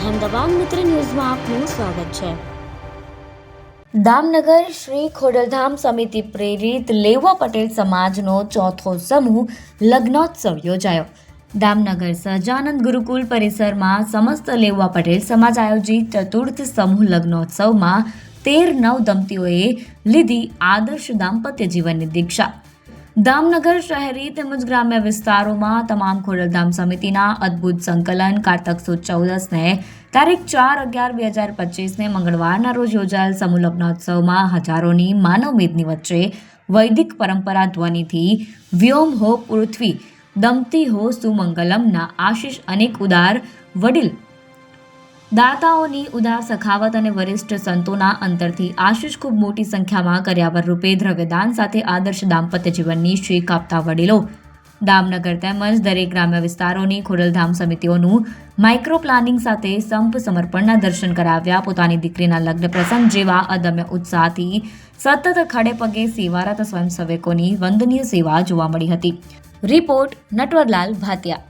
અહેમદાબાદ મિત્ર ન્યૂઝમાં આપનું સ્વાગત છે. દામનગર શ્રી ખોડલધામ સમિતિ પ્રેરિત લેવા પટેલ સમાજનો ચોથો સમૂહ લગ્નોત્સવ યોજાયો. દામનગર સહજાનંદ ગુરુકુલ પરિસરમાં સમસ્ત લેવા પટેલ સમાજ આયોજિત ચતુર્થ સમૂહ લગ્નોત્સવમાં તેર નવ દંપતીઓએ લીધી આદર્શ દાંપત્ય જીવનની દીક્ષા. દામનગર શહેરી તેમજ ગ્રામ્ય વિસ્તારોમાં તમામ ખોડલધામ સમિતિના અદ્ભુત સંકલન કારતક સુદ ચૌદસને તારીખ ચાર અગિયાર બે હજાર પચીસને મંગળવારના રોજ યોજાયેલ સમૂહ લગ્નોત્સવમાં હજારોની માનવ મેદની વચ્ચે વૈદિક પરંપરા ધ્વનિથી વ્યોમ હો પૃથ્વી દમતી હો સુમંગલમના આશીષ અનેક ઉદાર વડીલ દાતાઓની ઉદાર સખાવત અને વરિષ્ઠ સંતોના અંતરથી આશીષ ખૂબ મોટી સંખ્યામાં કર્યાવર રૂપે દ્રવ્યદાન સાથે આદર્શ દાંપત્ય જીવનની શ્રી કાપતા વડીલો. દામનગર તેમજ દરેક ગ્રામ્ય વિસ્તારોની ખોડલધામ સમિતિઓનું માઇક્રો પ્લાનિંગ સાથે સંપ સમર્પણના દર્શન કરાવ્યા. પોતાની દીકરીના લગ્ન પ્રસંગ જેવા અદમ્ય ઉત્સાહથી સતત ખડે પગે સેવારત સ્વયંસેવકોની વંદનીય સેવા જોવા મળી હતી. રિપોર્ટ નટવરલાલ ભાતિયા